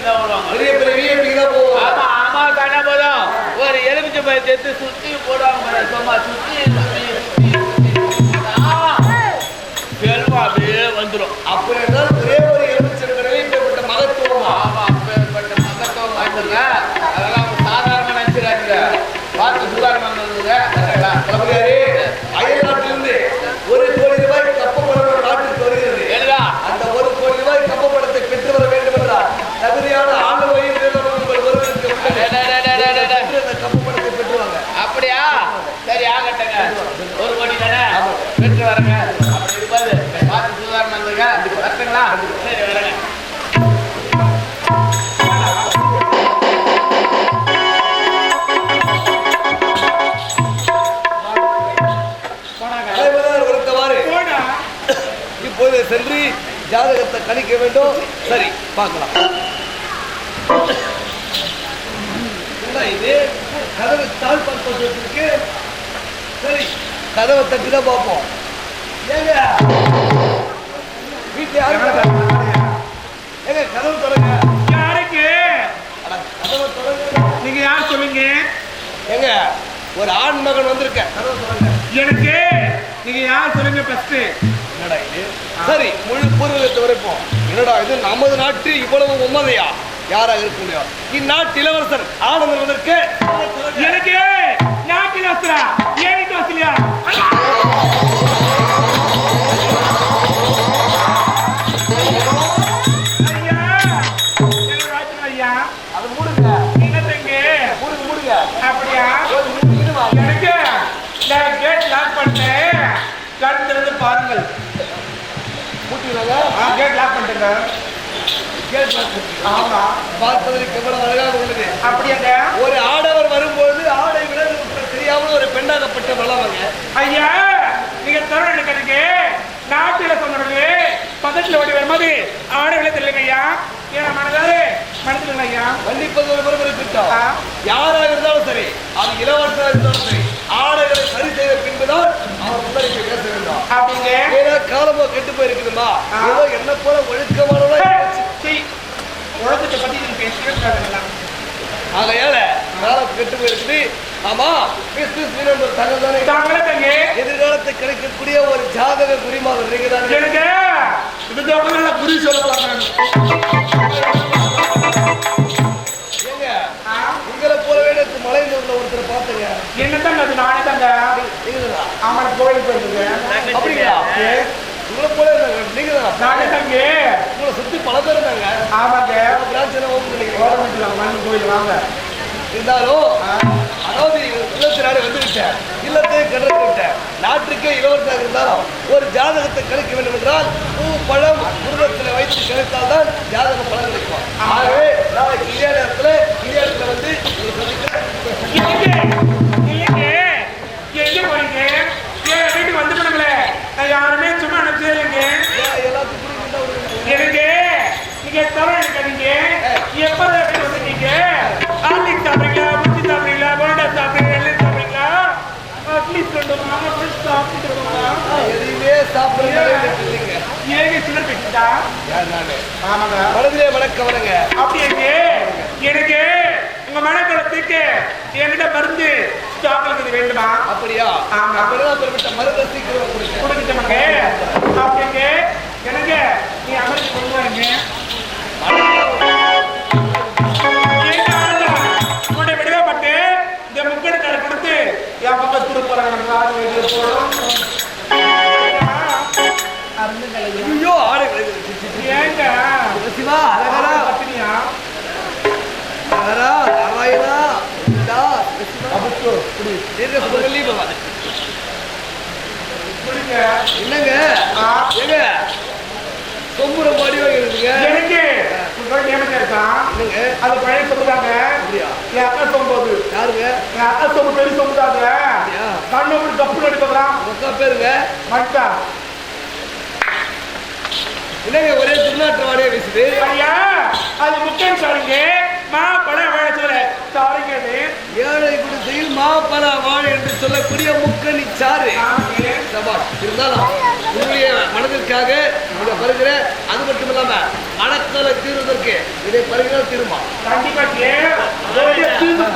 விஐபிக்கு தான் வருவாங்க. பெரிய பெரிய விஐபி தான் போவோம். ஆமா ஆமா காணா போதும். ஒரு எலுமிச்சை பழத்தை எடுத்து சுத்தி போடுவாங்க சும்மா சுத்தி, வரீங்களா சரி வரேன் இப்போது சென்று ஜாதகத்தை கணிக்க வேண்டும் சரி பார்க்கலாம் என்ன இது கதவு தாழ் பார்ப்பது இருக்கு சரி கதவை தட்டி தான் பார்ப்போம் ஏங்க கதவு தொடங்க யாருக்கு? நீங்க யார் சொல்லுங்க? ஏங்க ஒரு ஆண் மகன் வந்திருக்க எனக்கு? நீங்க யார் சொல்லுங்க ஃபர்ஸ்ட் என்னடா இது? சரி முழு பூர்வீகத்தை உரைப்போம். என்னடா இது? நமது நாட்டு இவ்வளவு உண்மதையா யாராக இருக்க முடியும்? இந்நாட்டு இளவரசர் ஆனந்தன் வந்திருக்கு. எனக்கு? நாட்டில் வசரா ஏனிட்டு வசலியா பாருங்கள் மூட்டிடுறாங்க கேட் லாக் பண்ணிட்டேங்க. கேட்டு பார்த்து. ஆமா. பார்ப்பதற்கு எவ்வளவு அழகாக உள்ளது. அப்படியாங்க ஒரு ஆடவர் வரும்பொழுது ஆடை விட தெரியாமல் ஒரு பெண்ணாகப்பட்ட வளவங்க ஐயா நீங்க தருணம் எடுக்கிறதுக்கு நாட்டில சொன்னது பக்கத்துல ஓடி வரும்போது ஆடவில்லை தெரியலங்க ஐயா. ஏன் மனதாரு மனசுல ஐயா. மன்னிப்பது ஒரு முறை ஆ. யாராக இருந்தாலும் சரி அது இளவரசராக இருந்தாலும் சரி ஆடைகளை சரி செய்த பின்புதான் அவர் முன்னாடி பேச வேண்டும் அப்படிங்க. ஏன்னா காலமா கெட்டு போயிருக்குதுமா. ஏதோ என்ன போல ஒழுக்கமானவளா உலகத்தை பத்தி நீங்க பேசவே கூடாதுங்களா ஆகையால காலம் கெட்டு போயிருக்குது. ஆமா கிறிஸ்து ஸ்ரீநம்பர் தகவல் தானே? தாங்களே தங்க எதிர்காலத்தை கிடைக்கக்கூடிய ஒரு ஜாதக குறிமாதம் நீங்க தானே எனக்கு இது நல்ல குறி சொல்ல போறாங்க ஏங்க உங்களை போலவே நேத்து மலையில உள்ள ஒருத்தரை பார்த்தங்க. என்னதான் அது நானே தாங்க? ஆமா கோயிலுக்கு போயிருந்தேன் அப்படிங்களா? உங்களை போல நீங்க நானே தங்க. உங்களை சுத்தி பல பேர் இருந்தாங்க. ஆமாங்க. பிரான்ச் மண் கோயில் வாங்க இருந்தாலும் அதாவது இல்லத்து நாடு வந்து விட்டேன் இல்லத்தை கடந்து விட்டேன் நாட்டுக்கே இளவரசாக இருந்தாலும் ஒரு ஜாதகத்தை கணிக்க வேண்டும் என்றால் பூ பழம் குருவத்தில் வைத்து கணித்தால் தான் ஜாதகம் பலன் கிடைக்கும். ஆகவே நாளைக்கு இதே நேரத்தில் வந்து உங்களை ஏன் வீட்டுக்கு வந்து யாருமே சும்மா எல்லாத்துக்கும் எனக்கு நீங்க வணக்கம் எனக்கு உங்க மனக்குளத்துக்கு என்கிட்ட மருந்து ஸ்டாக் இருக்குது வேண்டுமா? அப்படியா? ஆமா. பெறப்பட்ட மருந்தை சீக்கிரம் கொடுங்க கொடுக்கிட்டமாங்க அப்படிங்க எனக்கு நீ அமர்ந்து கொண்டு வரீங்க மாட்டேன். இந்த முக்கெடுக்கார கொடுத்து என் பக்கம் துரு போறாங்க. ஆறு வெளியே போடும் ஐயோ ஆடை ஏங்க? சிவா அழகரா என்னங்க? ஆ. ஏங்க? சொம்புற மாடி இருக்குங்க எனக்கு? என்னங்க? அது பழைய சொல்லுதாங்க அப்படியா? என் அக்கா சொல்லும்போது யாருங்க? என் அக்கா சொல்லு பெரிய அப்படியா? கண்ணு அப்படி கப்பு நடிப்பதான் உங்க பேருங்க? மட்டா என்னங்க ஒரே திருநாட்டு வாடியே வீசுது ஐயா அது முக்கியம் சாருங்க. மா அது ஏழை குடிசையில் மாப்பழ வாழை என்று சொல்லக்கூடிய முக்கணி. சபாஷ். இருந்தாலும் உங்களுடைய மனதிற்காக இந்த வருகிறேன் அது மட்டும் இல்லாம மனக்கலை தீர்வதற்கு இதை பருகினால் தீருமா? கண்டிப்பா தீர்ந்து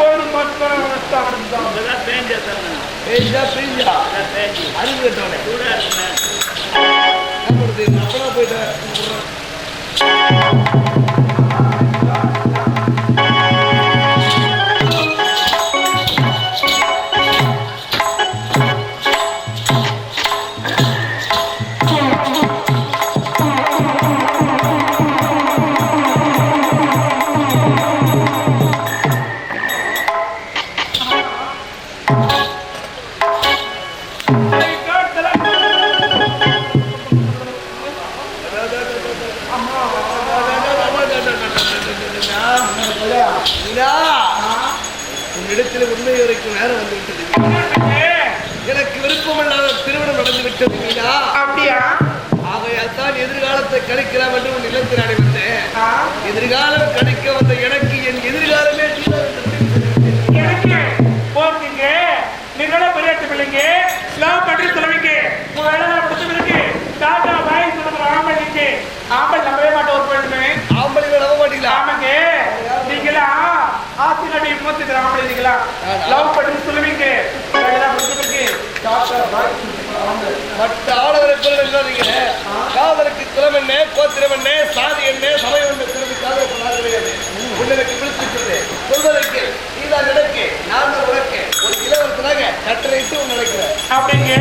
கோத்திரம் என்ன சாதி என்ன சமயம் என்ன திரும்பி காதல் பண்ணாத கிடையாது உன்னுக்கு விழிச்சிட்டு சொல்வதற்கு நீதான் எனக்கு நான் உனக்கு ஒரு இளவரசனாக கட்டளையிட்டு உன் நினைக்கிறேன் அப்படிங்க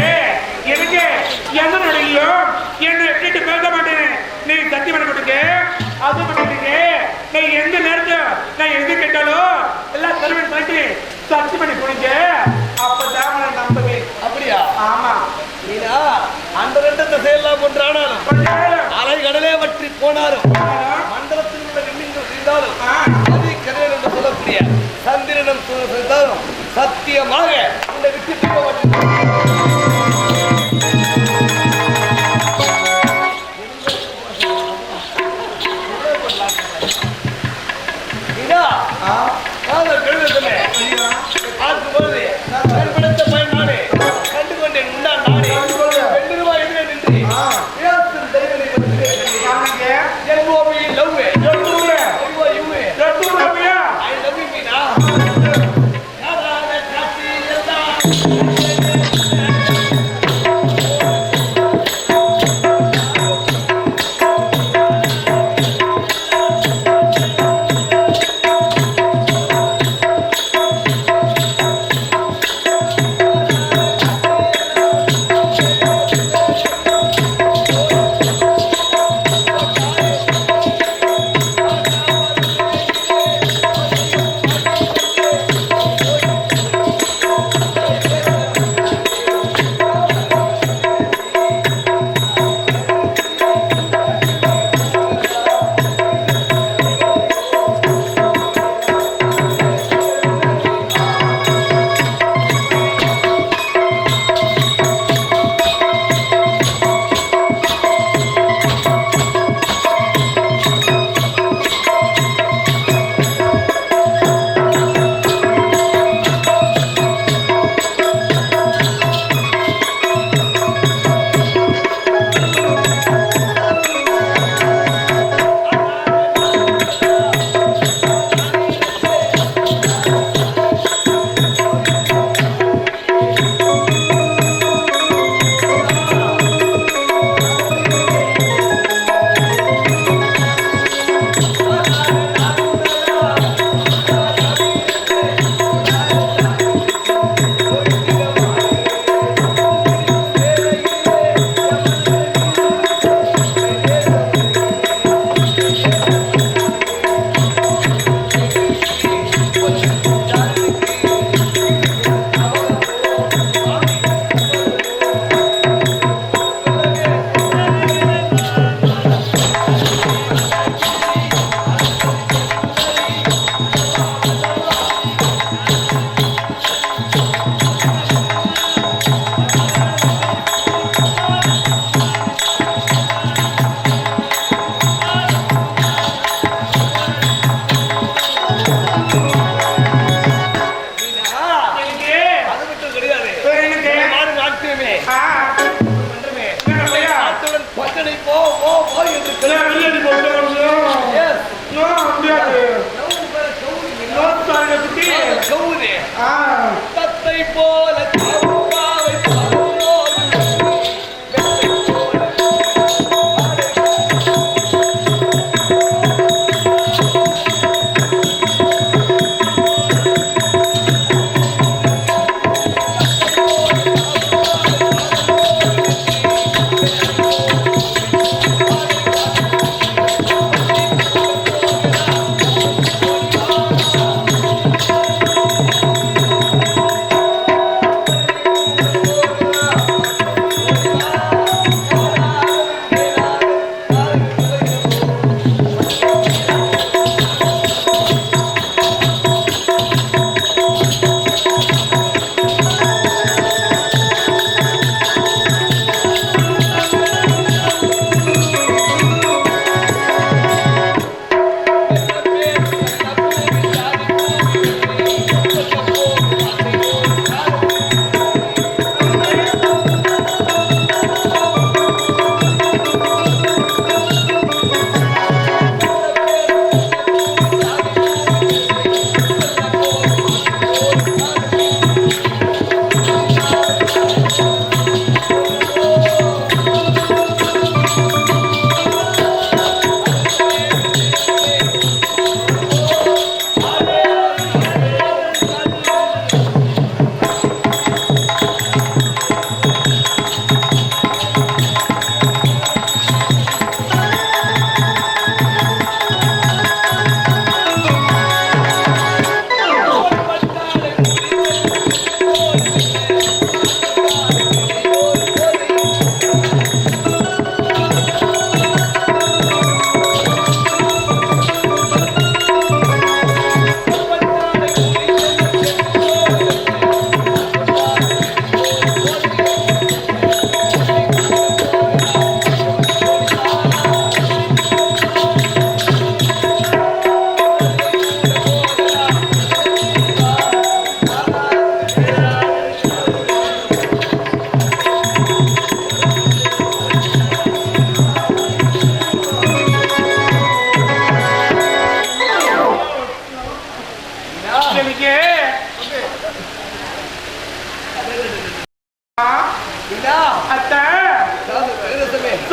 எனக்கு எந்த நடையிலும் என்னை கேட்டு பேச மாட்டேன். நீ சத்தியம் பண்ண மாட்டீங்க அது பண்ணிட்டீங்க நீ எந்த நேரத்துல நான் எது கேட்டாலும் எல்லாம் தருவேன் சொல்லிட்டு சத்தியம் பண்ணி போனீங்க அப்பதான் நான் நம்புவேன். அப்படியா? ஆமா. நீனா அந்த ரெண்டு திசையெல்லாம் ஒன்றானாலும் அலை கடலே வற்றி போனாலும். மண்டலத்தில் உள்ள விண்மீன்கள் செய்தாலும் ஆ, நதி கரையில் என்று சொல்லக்கூடிய சந்திரனும் சத்தியமாக உன்னை விட்டு போக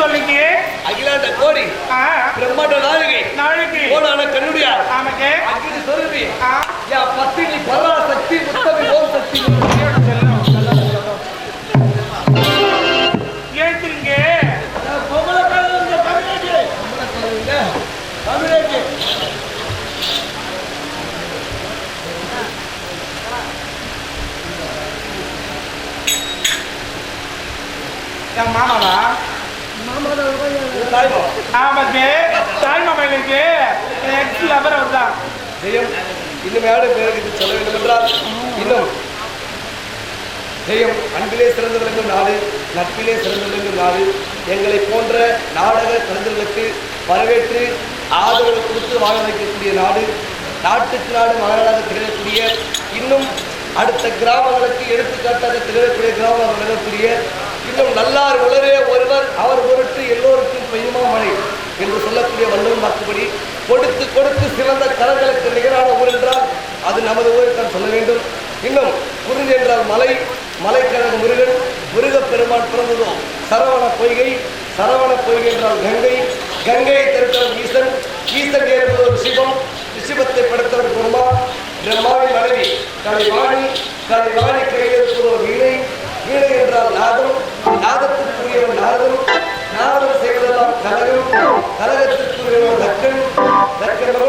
சொல்லிக்கு அகிலாண்ட கோடி. பிரம்மாண்ட நாயகி. நாயகி. கோடான கண்ணுடைய. ஆமாங்க. அகில சொருபி மாமாவா? ஆமாக்கு தான் ஜெயம் இனிமையான சொல்ல வேண்டும் என்றால் இன்னும். ஜெயம் நாடு நட்பிலே சிறந்த விளங்கும் நாடு. எங்களை போன்ற நாடக கலைஞர்களுக்கு வரவேற்று ஆதரவு கொடுத்து வாழ வைக்கக்கூடிய நாடு நாட்டுக்கு நாடு மாநாடாக திகழக்கூடிய இன்னும் அடுத்த கிராமங்களுக்கு எடுத்துக்காட்டாக திகழக்கூடிய கிராமம் விளங்கக்கூடிய இன்னும் நல்லார் உலரே ஒருவர் அவர் பொருட்டு எல்லோருக்கும் பெய்யுமா மழை என்று சொல்லக்கூடிய வல்லவன் வாக்குப்படி. கொடுத்து கொடுத்து சிறந்த கரங்களுக்கு நிகரான ஊர் என்றால் அது நமது ஊரை தான் சொல்ல வேண்டும். இன்னும் புரிஞ்சு என்றால் மலை மலைக்கழக முருகன் முருகப்பெருமான் பிறந்ததும் சரவண பொய்கை சரவண பொய்கை என்றால் கங்கை கங்கையை தருத்தவர் ஈசன் ஈசன் என்பது ஒரு சிவம் சிவத்தை படுத்தவர் பிரம்மா பிரம்மாவின் மனைவி தலை வாணி தலை வாணி ஒரு இணை வீணை என்றால் நாதம் நாதத்திற்குரியவன் நாதம் நாதம் செயலெல்லாம் கலகம் கலகத்திற்குரியவன் தக்கன் தக்கன்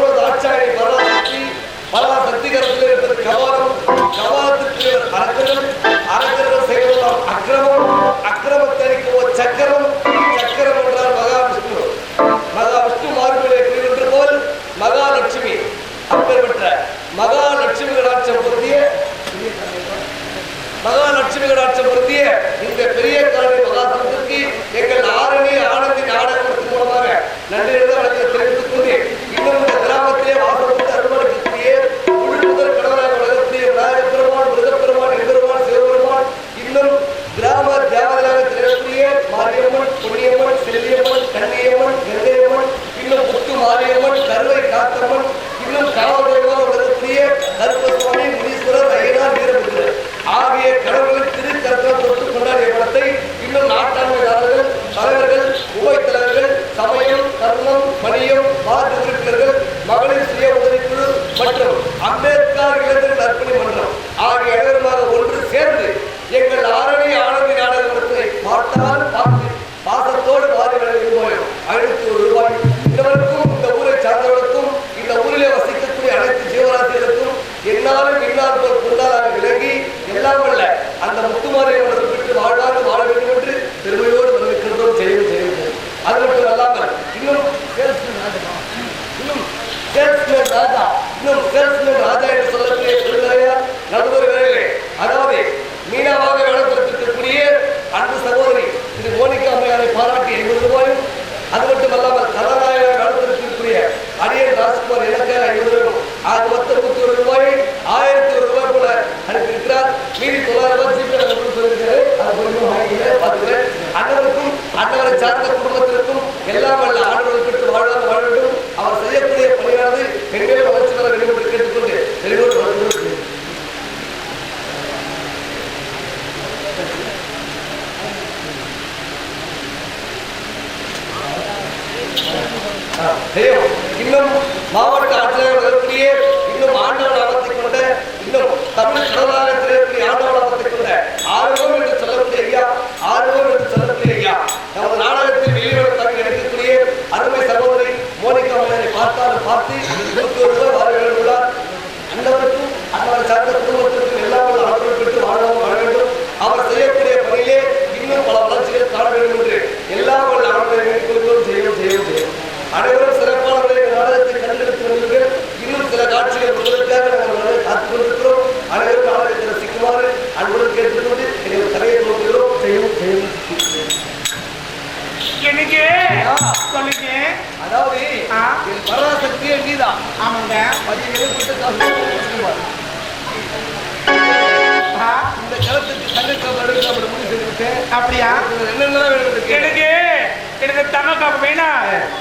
வேணா.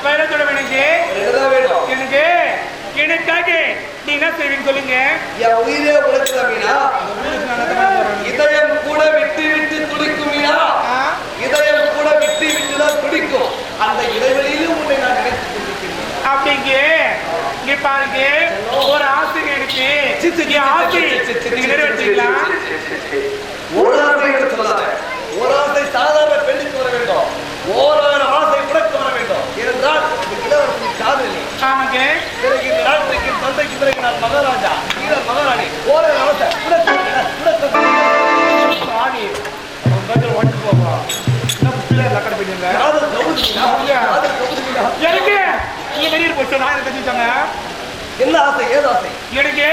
வேற சொல்ல வேணுங்க எனக்கு எனக்காக நீ என்ன செய்வீங்க சொல்லுங்க. என் உயிரே உழைச்சல மீனா. இதயம் கூட விட்டு விட்டு துடிக்கும் மீனா. இதயம் கூட விட்டு விட்டு தான் துடிக்கும். அந்த இடைவெளியிலும் உன்னை நான் நினைத்து கொண்டிருக்கிறேன். அப்படிங்க இங்க பாருங்க. ஒரு ஆசிரியர் இருக்கு சிச்சுக்கு ஆசிரியர். நிறைவேற்றிக்கலாம் ஒரு ஆசை எடுத்துக்கலாம். ஒரு ஆசை சாதாரண பெண்ணுக்கு வர வேண்டும். ஓராயிரம் ஆசை கூட இளவரசி காதலி பிறகு இந்த நாட்டுக்கு தந்தைக்கு பிறகு நான் மகாராஜா நீதான் மகாராணி உனக்கு உனக்கு ராணி கொஞ்சம் உடச்சு போவா என்ன பிள்ளை லக்கட போயிட்டு. எனக்கு நீங்க வெளியே போச்சு நான் எனக்கு என்ன ஆசை ஏது ஆசை? எனக்கு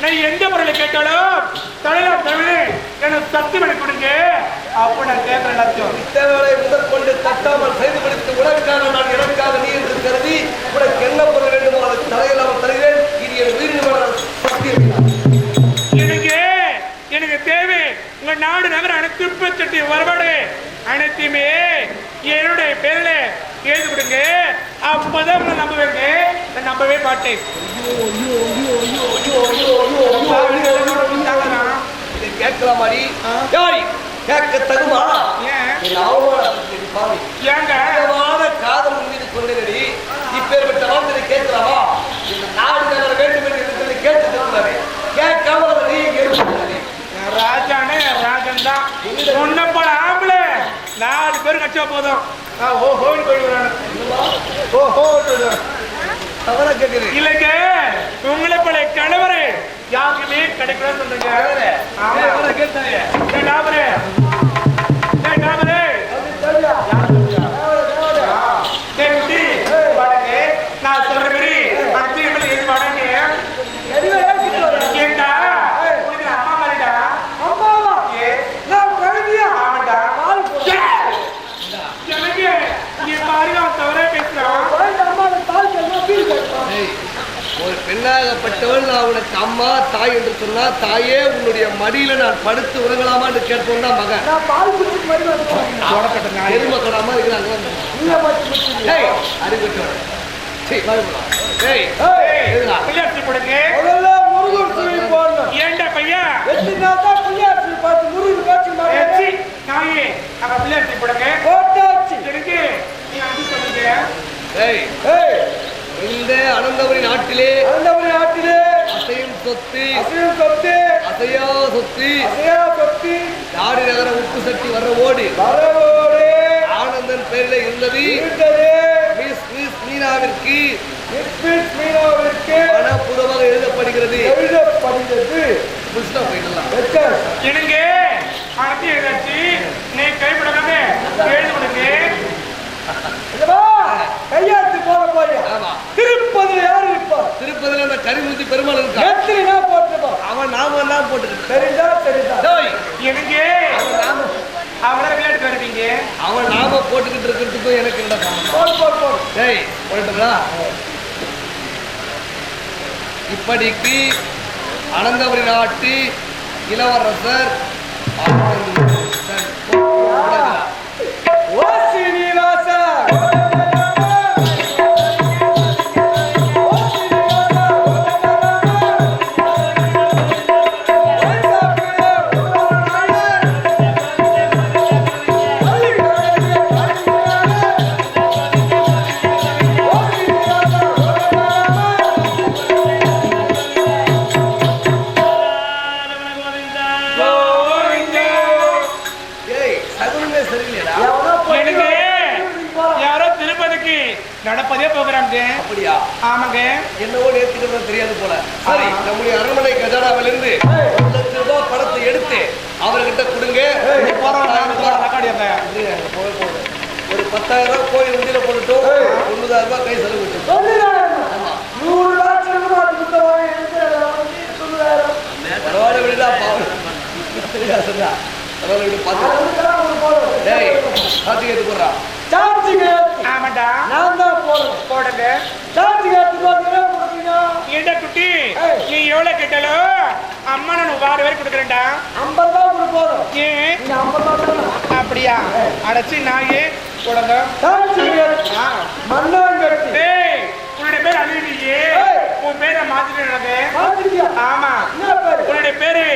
நான் எந்த முறையில கேட்டாலும் தலையில தமிழ் எனக்கு சத்து பண்ணி கொடுங்க அப்போ நான் கேட்கறேன் எல்லாத்தையும் இத்தனை முதல் கொண்டு தட்டாமல் செய்து முடித்து உனக்காக நான் எனக்காக நீ என்று கருதி உனக்கு என்ன பொருள் வேண்டுமோ அதற்கு தலையில்லாமல் தருகிறேன் இது என் உயிரினமான சத்தியம் எனக்கு எனக்கு தேவை உங்க நாடு நகர அனைத்து சட்டி வரபாடு அனைத்தையுமே என்னுடைய பேர்ல எழுதி கொடுங்க அப்பதான் நம்புவேங்க. நான் நம்பவே மாட்டேன். இதை கேட்கலாமாடி யாரி? கேட்க தகுமா? ஏன்? ஏங்க? காதல் மீது கொண்டேனடி இப்பேற்பட்ட வார்த்தை கேட்கலாமா இந்த நாடு நகர வேண்டும் என்று இருக்கிறதை கேட்டு திருந்தாரே கேட்காம அதை நீ என் ராஜானே ராஜன் தான் உன்னை போல ஆம்பளை. நாலு பேர் கட்சா போதும். நான் ஓ ஹோன்னு போயிடுவேன் ஓ ஹோ தவறா கேட்கிறேன் இல்லைங்க உங்களை போல கணவரு யாருக்குமே கிடைக்கூடாது சொல்றீங்க. ஆமா. கேட்டாயே ஏய் டாபரே ஏய் டாபரே டேய் குட்டி பாருங்க நான் சொல்றபடி அடுத்து எப்படி எது பாருங்க ஏண்டா உனக்கு அம்மா மாதிரிடா ஏ ஆமாடா ஏய்! எனக்கு என் மாதிரி அவன் தவறே பேசுறான் ஏய், ஒரு பெண்ணாகப்பட்டவள் நான் உனக்கு அம்மா தாய் என்று சொன்னா தாயே உன்னுடைய மடியில நான் படுத்து உறங்கலாமா என்று கேட்போம் தான் மகன் நாய் எருமக்கடாம இருக்கிறாங்க. ஏய் அறிவிட்டவன் சீ பயப்படலாம் ஏய் ஏய், எதுடா? பிள்ளையாச்சி கொடுங்க ஏண்டா பையா ஏச்சி, நாயே அங்க பிள்ளையாச்சி கொடுங்க எனக்கு நீ அஞ்சு சொல்லுங்க. ஏய் இந்த அனந்தபுரி நாட்டிலே அசையும் சொத்து. அசையா சொத்து. நாடு நகர உப்பு சட்டி வர்ற ஓடி. ஆனந்தன் பேரில் இருந்தது. மிஸ் மிஸ் மீனாவிற்கு மனப்பூர்வமாக எழுதப்படுகிறது. புதுசா போயிடலாம். ஏதாச்சு நீ கைப்படாம எழுதி கொடுங்க கையாத்து போக போறியா ஆமா திருப்பதில யாரு இருப்பா திருப்பதில அந்த கரிமூர்த்தி பெருமாள் இருக்கான் எத்தனை நான் போட்டுப்போம் அவன் நாம எல்லாம் போட்டுக்கிட்டு தெரிஞ்சா தெரிஞ்சா டேய், எனக்கு அவன் நாம அவ்வளவு விளையாட்டு வருவீங்க அவன் நாம இருக்கிறதுக்கும் எனக்கு என்ன? போடு போடு போடு டேய் போயிட்டுங்களா இப்படிக்கு அனந்தபுரி நாட்டு இளவரசர் தெரியாது போல. சரி. நம்முடைய அரண்மனை கஜானாவிலிருந்து ஒரு லட்ச ரூபாய் பணத்தை எடுத்து அவர்கிட்ட கொடுங்க. ஒரு பத்தாயிரம் ரூபாய் கோயில் உண்டியில போட்டுட்டோம். தொண்ணூதாயிரம் ரூபாய் கை செலவு லட்சம் பரவாயில்ல விடுடா பரவாயில்ல விடு பார்த்து டேய் கார்த்திகை எடுத்து போடுறா. சார்ஜ் ஆமாண்டா. நான் தான் போறேன் போடுங்க சார்ஜ் கேட்டு பார்த்தீங்கன்னா கொடுப்பீங்க ஏண்டா குட்டி ஏய். நீ எவ்வளவு கேட்டாலும் அம்மா நான் வார வரை கொடுக்குறேன்டா. ஐம்பது ரூபா கொடுக்க போறோம் ஏன்? அப்படியா? அடைச்சி நாயே டேய் உன்னுடைய பேர் அழுகிட்டியே ஏய். உன் பேரை மாத்திட்டு பார்த்துருக்கியா ஆமா. என்ன பேரு? உன்னுடைய பேரு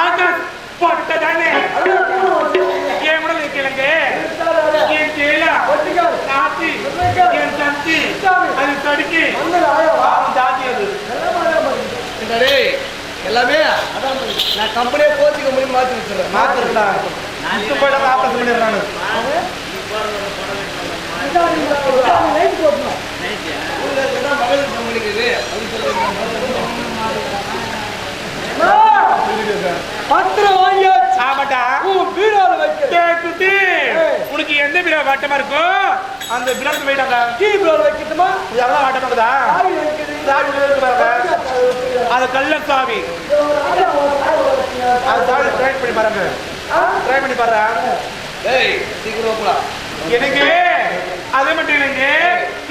ஆகாஷ் போட்ட தானே அதான் கூட கூட இருக்காரு. என் ஒட்டிக்காரு. நாத்தி. என் இருக்காரு. அது தடுக்கி. மண்ணில் ஆயவா? ஜாதி அது நான் கம்பெனியே கோச்சிக்க முடியும் மாத்தி வச்சிடுறேன். மாத்திருக்கா இட்டு போயிடாம ஆபரேஷன் இருக்கிறதா மகளிர் கம்பெனிக்கு பத்திரம் வாங்கியாச்சு ஆமாட்டா உன் பீரோல டேய் குட்டி, உனக்கு எந்த பிரியா வாட்டமா இருக்கோ அந்த பிரியாணி போயிட்டாங்க டீ பீரோல வைக்கட்டுமா? அதெல்லாம் வாட்டமா அது கள்ள சாவி அது சாவி ட்ரை பண்ணி பாருங்க. ட்ரை பண்ணி பாருங்க டேய் சீக்கிரம் எனக்கு அதே மட்டும் இல்லைங்க.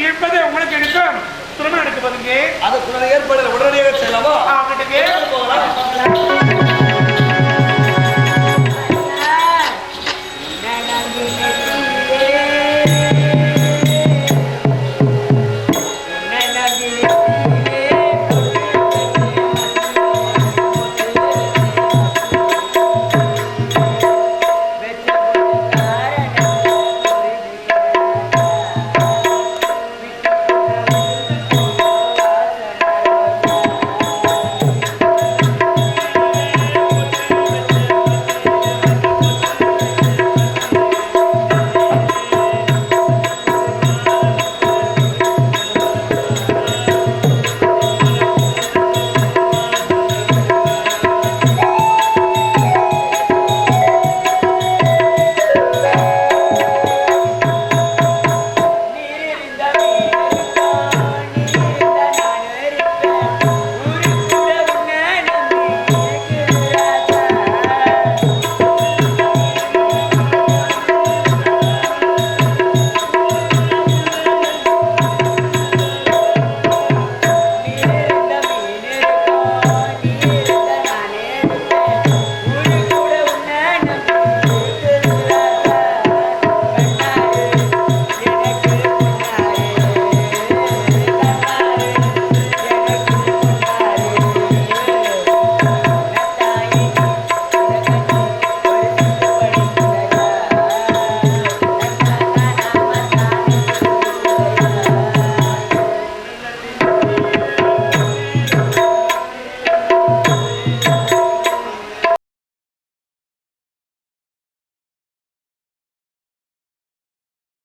இப்போதே உங்களுக்கு எனக்கும் திருமணம் எடுக்க போதுங்க அதுக்குள்ள ஏற்பாடுகளை உடனடியாக செய்யலாமா? அவங்ககிட்ட போகலாம்?